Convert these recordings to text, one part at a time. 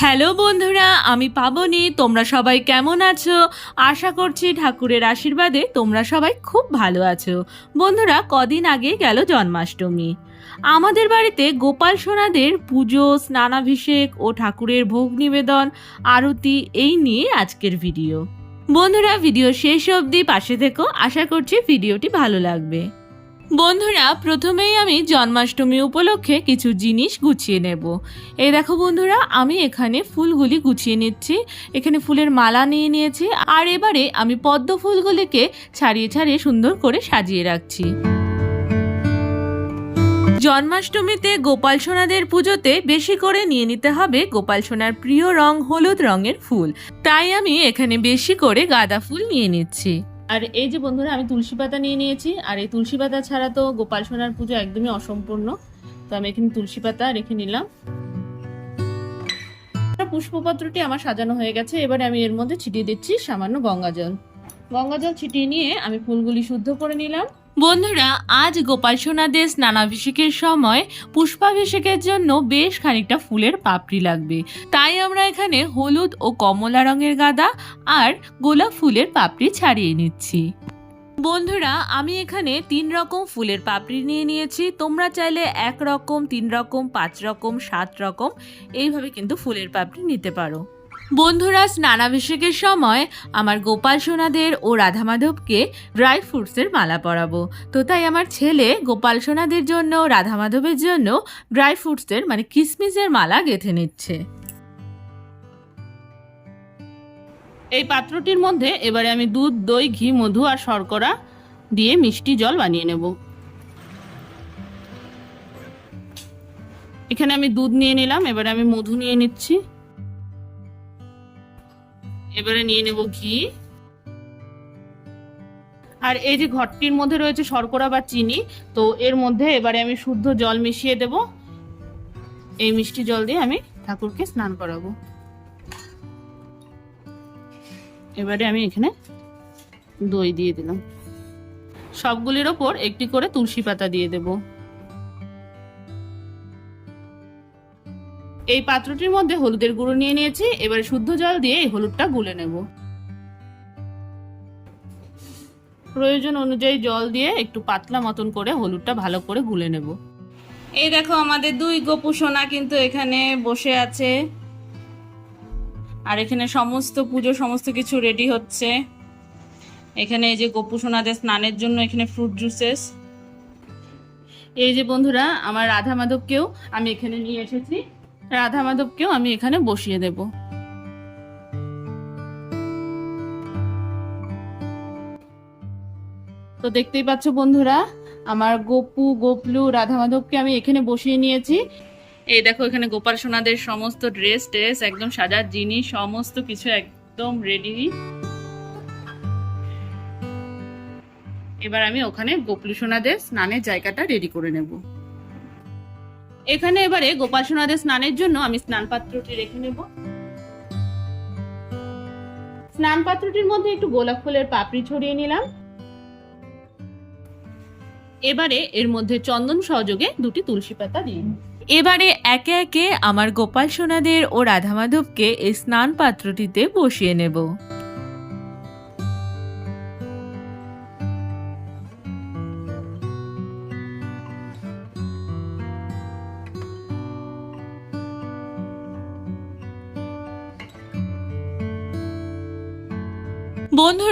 Hello বন্ধুরা, আমি পাবনি, তোমরা সবাই কেমন আছো? আশা করছি ঠাকুরের আশীর্বাদে তোমরা সবাই খুব ভালো আছো। বন্ধুরা, কদিন আগে গেল জন্মাষ্টমী। আমাদের বাড়িতে গোপাল সোনাদের পুজো, স্নানাভিষেক ও ঠাকুরের ভোগ নিবেদন, আরতি, এই নিয়ে আজকের ভিডিও। বন্ধুরা, ভিডিও শেষ অবধি পাশে থেকো। আশা করছি ভিডিওটি ভালো লাগবে। বন্ধুরা, প্রথমেই আমি জন্মাষ্টমী উপলক্ষে কিছু জিনিস গুছিয়ে নেব। এই দেখো বন্ধুরা, আমি এখানে ফুলগুলি গুছিয়ে নিচ্ছি। এখানে ফুলের মালা নিয়ে নিয়েছি। আর এবারে আমি পদ্ম ফুলগুলিকে ছাড়িয়ে ছাড়িয়ে সুন্দর করে সাজিয়ে রাখছি। জন্মাষ্টমীতে গোপাল সোনাদের পুজোতে বেশি করে নিয়ে নিতে হবে গোপাল সোনার প্রিয় রং হলুদ রঙের ফুল। তাই আমি এখানে বেশি করে গাঁদা ফুল নিয়ে নিচ্ছি। আর এই যে বন্ধুরা, আমি তুলসী পাতা নিয়ে নিয়েছি, আর এই তুলসী পাতা ছাড়া তো গোপাল সোনার পুজো একদমই অসম্পূর্ণ। তো আমি এখানে তুলসী পাতা রেখে নিলাম। পুষ্পপত্রটি আমার সাজানো হয়ে গেছে, এবারে আমি এর মধ্যে ছিটিয়ে দিচ্ছি সামান্য গঙ্গা জল গঙ্গা জল ছিটিয়ে নিয়ে আমি ফুলগুলি শুদ্ধ করে নিলাম। বন্ধুরা, আজ গোপাল সোনাদের স্নানাভিষেকের সময় পুষ্পাভিষেকের জন্য বেশ খানিকটা ফুলের পাপড়ি লাগবে। তাই আমরা এখানে হলুদ ও কমলা রঙের গাদা আর গোলাপ ফুলের পাপড়ি ছাড়িয়ে নিচ্ছি। বন্ধুরা, আমি এখানে তিন রকম ফুলের পাপড়ি নিয়ে নিয়েছি। তোমরা চাইলে এক রকম, তিন রকম, পাঁচ রকম, সাত রকম, এইভাবে কিন্তু ফুলের পাপড়ি নিতে পারো। বন্ধুরা, স্নানাভিষেকের সময় আমার গোপাল সোনাদের ও রাধা মাধবকে ড্রাই ফ্রুটসের মালা পরাবো। তো তাই আমার ছেলে গোপাল সোনাদের জন্য রাধা মাধবের জন্য ড্রাই ফ্রুটসের মানে কিসমিসের মালা গেঁথে নিচ্ছে। এই পাত্রটির মধ্যে এবারে আমি দুধ, দই, ঘি, মধু আর শর্করা দিয়ে মিষ্টি জল বানিয়ে নেব। এখানে আমি দুধ নিয়ে নিলাম, এবারে আমি মধু নিয়ে নিচ্ছি। এবারে নিয়ে নেব ঘি। আর এই যে ঘরটির মধ্যে রয়েছে শর্করা বা চিনি, তো এর মধ্যে এবারে আমি শুদ্ধ জল মিশিয়ে দেব। এই মিষ্টি জল দিয়ে আমি ঠাকুরকে স্নান করাবো। এবারে আমি এখানে দই দিয়ে দিলাম। সবগুলির ওপর একটি করে তুলসী পাতা দিয়ে দেব। এই পাত্রটির মধ্যে হলুদের গুঁড়ো নিয়ে নিয়েছি, এবারে শুদ্ধ জল দিয়ে এই হলুদটা গুলে নেব। প্রয়োজন অনুযায়ী জল দিয়ে একটু পাতলা মতন করে হলুদটা ভালো করে গুলে নেব। এই দেখো আমাদের দুই গোপু সোনা কিন্তু এখানে বসে আছে। আর এখানে সমস্ত পুজো, সমস্ত কিছু রেডি হচ্ছে। এখানে এই যে গোপু সোনাদের স্নানের জন্য এখানে ফ্রুট জুসেস এই যে বন্ধুরা, আমার রাধা মাধবকেও আমি এখানে নিয়ে এসেছি। রাধা মাধবকেও আমি এখানে বসিয়ে দেব। তো দেখতেই পাচ্ছ বন্ধুরা, আমার গোপু, গোপলু রাধা মাধবকে আমি এখানে বসিয়ে নিয়েছি। এই দেখো, এখানে গোপাল সোনাদের সমস্ত ড্রেস ট্রেস একদম সাজার জিনিস, সমস্ত কিছু একদম রেডি এবার আমি ওখানে গোপলু সোনাদের স্নানের জায়গাটা রেডি করে নেব। এখানে এবারে গোপাল সোনাদের স্নানের জন্য আমি স্নান পাত্রটি রেখে নেব। স্নান পাত্রটির মধ্যে একটু গোলাপ ফুলের পাপড়ি ছড়িয়ে নিলাম। এবারে এর মধ্যে চন্দন সহযোগে দুটি তুলসী পাতা দিয়ে। এবারে একে একে আমার গোপাল সোনাদের ও রাধা মাধবকে এই স্নান পাত্রটিতে বসিয়ে নেব।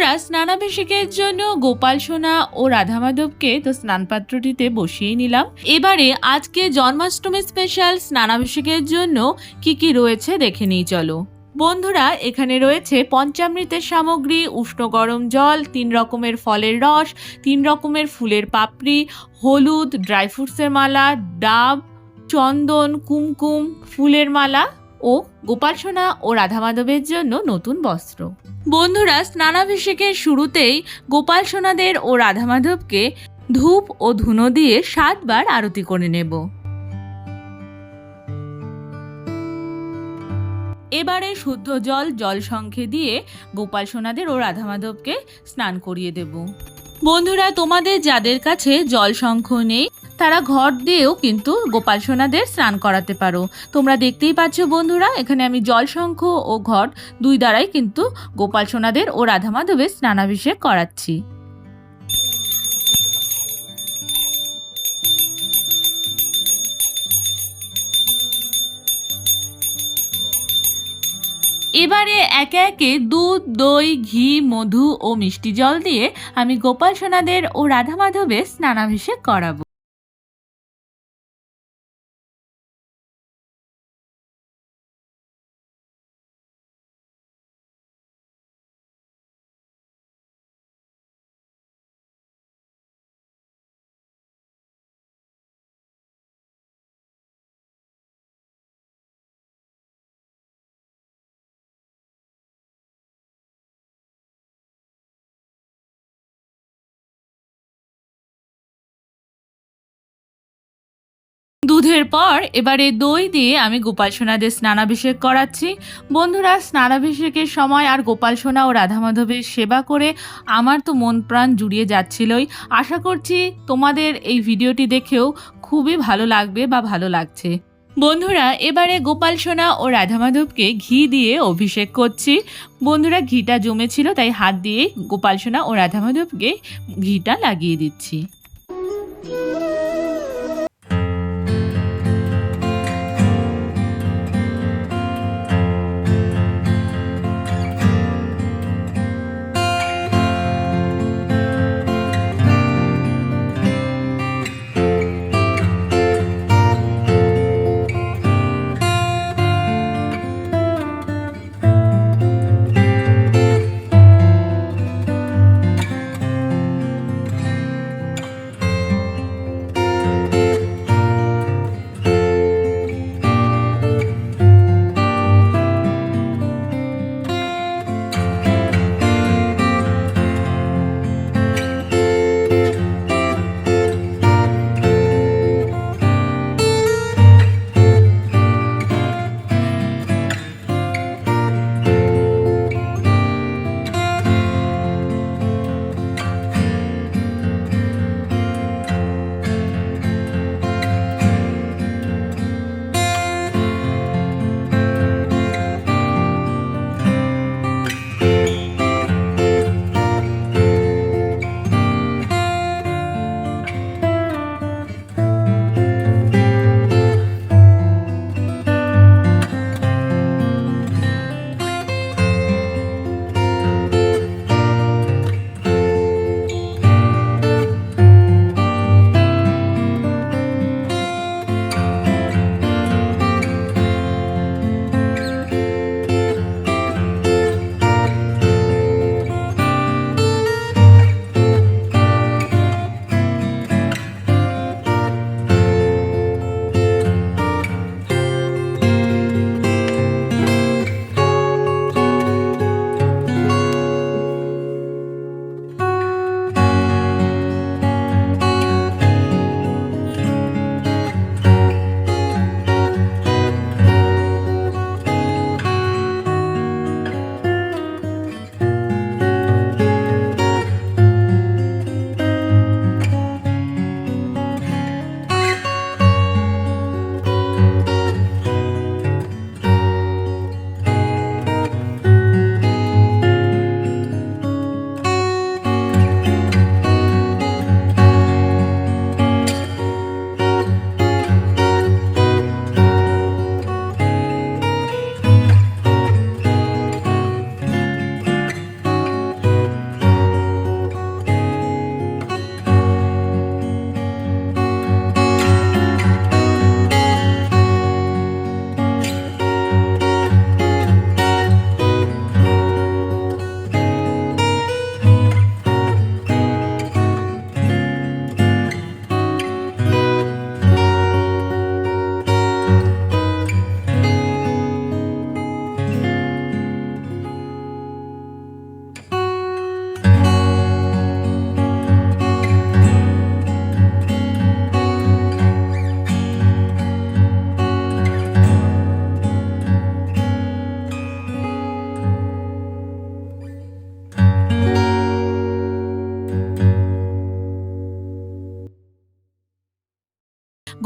বন্ধুরা স্নানাভিষেকের জন্য গোপাল সোনা ও রাধা মাধবকে তো স্নান পাত্রটিতে বসিয়ে নিলাম। এবারে আজকে জন্মাষ্টমী স্পেশাল স্নানাভিষেকের জন্য কি কি রয়েছে দেখে নিই, চলো। বন্ধুরা, এখানে রয়েছে পঞ্চামৃতের সামগ্রী, উষ্ণ গরম জল, তিন রকমের ফলের রস, তিন রকমের ফুলের পাপড়ি, হলুদ ড্রাই ফ্রুটসের মালা, ডাব, চন্দন, কুমকুম, ফুলের মালা। ও গোপাল সোনা ও রাধা মাধবের জন্য নতুন বস্ত্র। বন্ধুরা, স্নানাভিষেকের শুরুতেই গোপাল সোনাদের ও রাধা মাধবকে ধূপ ও ধুনো দিয়ে সাতবার আরতি করে নেব। এবারে শুদ্ধ জল জল সংখ্যে দিয়ে গোপাল সোনাদের ও রাধা মাধবকে স্নান করিয়ে দেব। বন্ধুরা, তোমাদের যাদের কাছে জল সংখ্য নেই তারা ঘর দিয়েও কিন্তু গোপাল সোনাদের স্নান করাতে পারো। তোমরা দেখতেই পাচ্ছ বন্ধুরা, এখানে আমি জল শঙ্খ ও ঘট দুই দ্বারাই কিন্তু গোপাল সোনাদের ও রাধা মাধবের স্নানাভিষেক করাচ্ছি। এবারে একে একে দুধ, দই, ঘি, মধু ও মিষ্টি জল দিয়ে আমি গোপাল সোনাদের ও রাধা মাধবের স্নানাভিষেক করাবো। দুধের পর এবারে দই দিয়ে আমি গোপাল সোনাদের স্নানাভিষেক করাচ্ছি। বন্ধুরা, স্নানাভিষেকের সময় আর গোপাল সোনা ও রাধা মাধবের সেবা করে আমার তো মন প্রাণ জুড়িয়ে যাচ্ছিলই। আশা করছি তোমাদের এই ভিডিওটি দেখেও খুবই ভালো লাগবে বা ভালো লাগছে। বন্ধুরা, এবারে গোপাল সোনা ও রাধা মাধবকে ঘি দিয়ে অভিষেক করছি। বন্ধুরা, ঘিটা জমেছিল, তাই হাত দিয়ে গোপাল সোনা ও রাধা মাধবকে ঘিটা লাগিয়ে দিচ্ছি।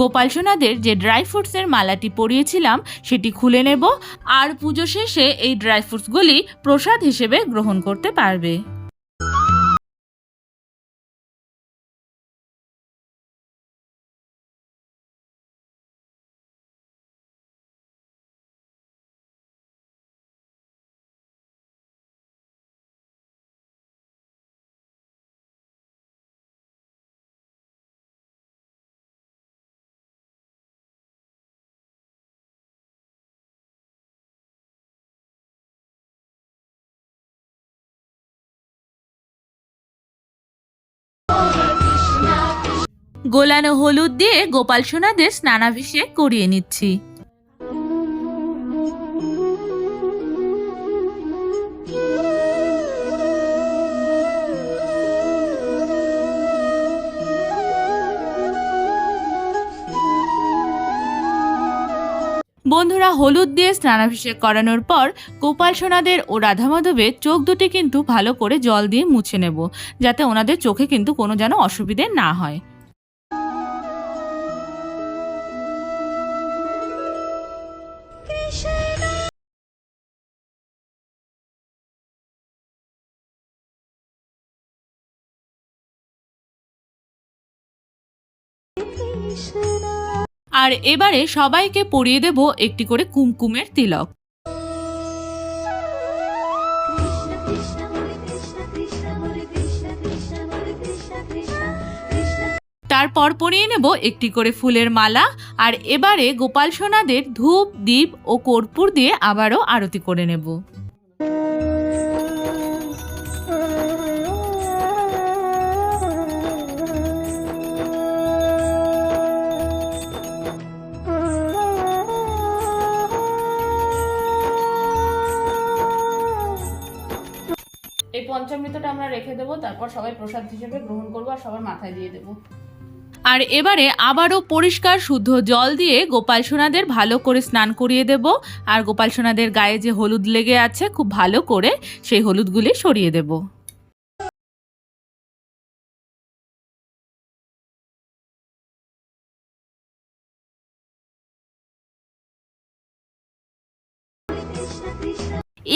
গোপাল সোনাদের যে ড্রাই ফ্রুটসের মালাটি পরিয়েছিলাম, সেটি খুলে নেব, আর পুজো শেষে এই ড্রাই ফ্রুটসগুলি প্রসাদ হিসেবে গ্রহণ করতে পারবে। গোলানো হলুদ দিয়ে গোপাল সোনাদের স্নানাভিষেক করিয়ে নিচ্ছি। বন্ধুরা, হলুদ দিয়ে স্নানাভিষেক করানোর পর গোপাল সোনাদের ও রাধা মাধবের চোখ দুটি কিন্তু ভালো করে জল দিয়ে মুছে নেব, যাতে ওনাদের চোখে কিন্তু কোনো যেন অসুবিধে না হয়। আর এবারে সবাইকে পরিয়ে দেব একটি করে কুমকুমের তিলক। তারপর পরিয়ে নেব একটি করে ফুলের মালা, আর এবারে গোপাল সোনাদের ধূপ দ্বীপ ও কর্পূর দিয়ে আবারও আরতি করে নেব। পঞ্চামৃতটা আমরা রেখে দেবো, তারপর সবাই প্রসাদ হিসেবে গ্রহণ করব আর সবার মাথায় দিয়ে দেবো। আর এবারে আবারও পরিষ্কার শুদ্ধ জল দিয়ে গোপাল সোনাদের ভালো করে স্নান করিয়ে দেব। আর গোপাল সোনাদের গায়ে যে হলুদ লেগে আছে, খুব ভালো করে সেই হলুদগুলি সরিয়ে দেব।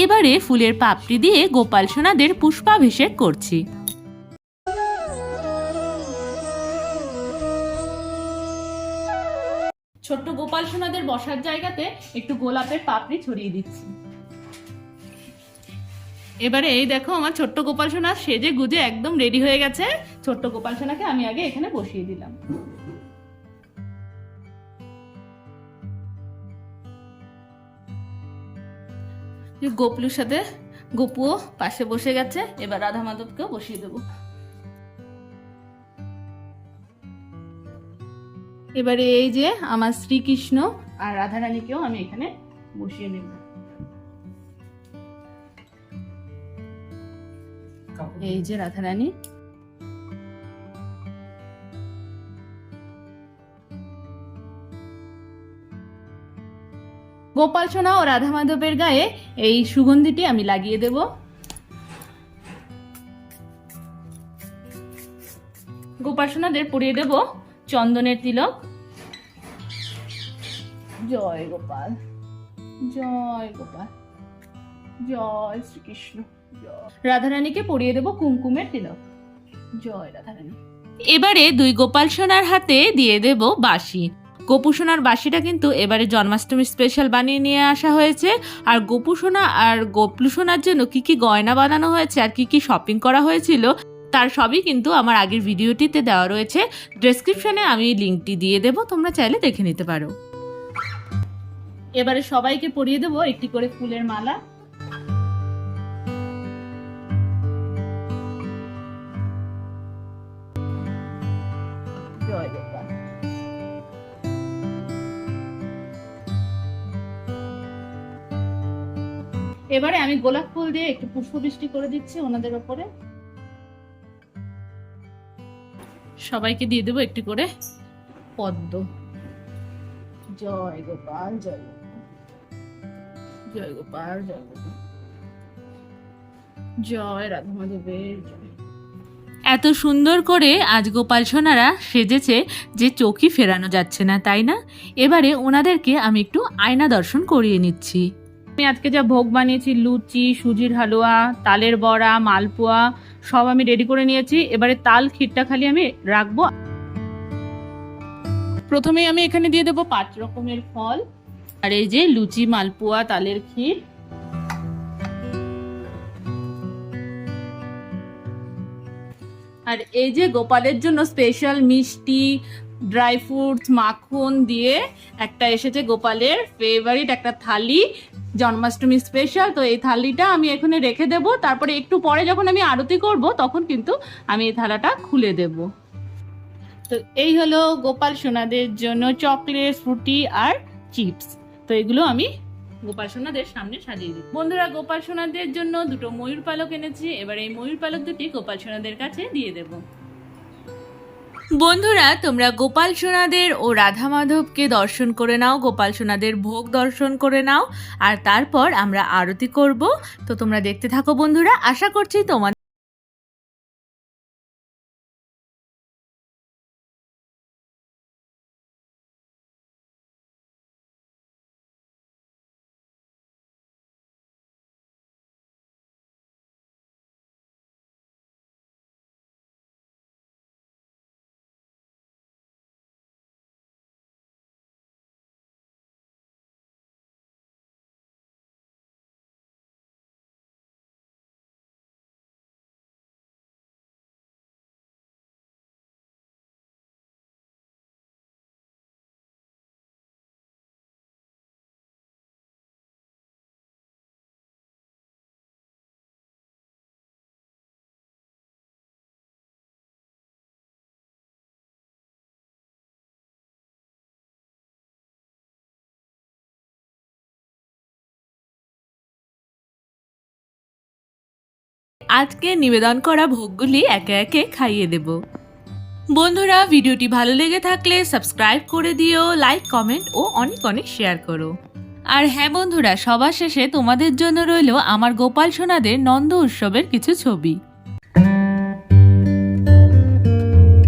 এবারে ফুলের পাপড়ি দিয়ে গোপাল সোনাদের পুষ্পাভিষেক করছি। ছোট্ট গোপাল সোনাদের বসার জায়গাতে একটু গোলাপের পাপড়ি ছড়িয়ে দিচ্ছি। এবারে এই দেখো আমার ছোট্ট গোপাল সোনা সেজে গুজে একদম রেডি হয়ে গেছে। ছোট্ট গোপাল সোনাকে আমি আগে এখানে বসিয়ে দিলাম। গোপলুর সাথে গোপুও পাশে বসে গেছে, এবার রাধা মাধবকেও বসিয়ে দেবো। এবারে এই যে আমার শ্রীকৃষ্ণ আর রাধারানীকেও আমি এখানে বসিয়ে নেব। এই যে রাধারানী গোপাল সোনা ও রাধা মাধবের গায়ে এই সুগন্ধিটি আমি লাগিয়ে দেব। গোপাল সোনাদের পরিয়ে দেব চন্দনের তিলক। জয় গোপাল জয় গোপাল, জয় শ্রীকৃষ্ণ রাধারানীকে পরিয়ে দেব কুমকুমের তিলক। জয় রাধারানী। এবারে দুই গোপাল সোনার হাতে দিয়ে দেব বাঁশি। গোপু বাসিটা কিন্তু এবারে জন্মাষ্টমী স্পেশাল বানিয়ে নিয়ে আসা হয়েছে। আর গোপু সোনা আর গোপলু সোনার জন্য কি কি গয়না বানানো হয়েছে আর কি কি শপিং করা হয়েছিল, তার সবই কিন্তু আমার আগের ভিডিওটিতে দেওয়া রয়েছে। ডেসক্রিপশনে আমি লিঙ্কটি দিয়ে দেব, তোমরা চাইলে দেখে নিতে পারো। এবারে সবাইকে পরিয়ে দেবো একটি করে ফুলের মালা। এবারে আমি গোলাপ ফুল দিয়ে একটু পুষ্পবৃষ্টি করে দিচ্ছি ওনাদের ওপরে। সবাইকে দিয়ে দেবো একটি করে পদ্ম। জয় গোপাল, জয় জয় গোপাল, জয় জয় জয়। এত সুন্দর করে আজ গোপাল সোনারা সেজেছে যে চোখই ফেরানো যাচ্ছে না, তাই না? এবারে ওনাদেরকে আমি একটু আয়না দর্শন করিয়ে নিচ্ছি। আমি আজকে যা ভোগ বানিয়েছি, লুচি, সুজির হালুয়া, তালের বড়া, মালপোয়া, সব আমি রেডি করে নিয়েছি। এবারে তাল, ক্ষীরটা খালি আমি রাখব। প্রথমেই আমি এখানে দিয়ে দেবো পাঁচ রকমের ফল। আর এই যে লুচি, মালপোয়া, তালের ক্ষীর। আর এই যে গোপালের জন্য স্পেশাল মিষ্টি ড্রাই ফ্রুটস, মাখন দিয়ে একটা এসেছে গোপালের ফেভারিট একটা থালি, জন্মাষ্টমী স্পেশাল তো এই থালিটা আমি এখানে রেখে দেব। তারপরে একটু পরে যখন আমি আরতি করব, তখন কিন্তু আমি এই থালাটা খুলে দেব। তো এই হলো গোপাল সোনাদের জন্য চকলেট, ফ্রুটি আর চিপস। তো এগুলো আমি গোপাল সোনাদের সামনে সাজিয়ে দিই। বন্ধুরা, গোপাল সোনাদের জন্য দুটো ময়ূর পালক এনেছি। এবার এই ময়ূর পালক দুটি গোপাল সোনাদের কাছে দিয়ে দেব। বন্ধুরা, তোমরা গোপাল সোনাদের ও রাধা মাধবকে দর্শন করে নাও, গোপাল সোনাদের ভোগ দর্শন করে নাও, আর তারপর আমরা আরতি করব। তো তোমরা দেখতে থাকো বন্ধুরা, আশা করছি তোমাদের আজকে নিবেদন করা ভোগগুলি একে একে খাইয়ে দেব। বন্ধুরা, ভিডিওটি ভালো লেগে থাকলে সাবস্ক্রাইব করে দিও, লাইক, কমেন্ট ও অনেক অনেক শেয়ার করো। আর হ্যাঁ বন্ধুরা, সবার শেষে তোমাদের জন্য রইল আমার গোপাল সোনাদের নন্দ উৎসবের কিছু ছবি।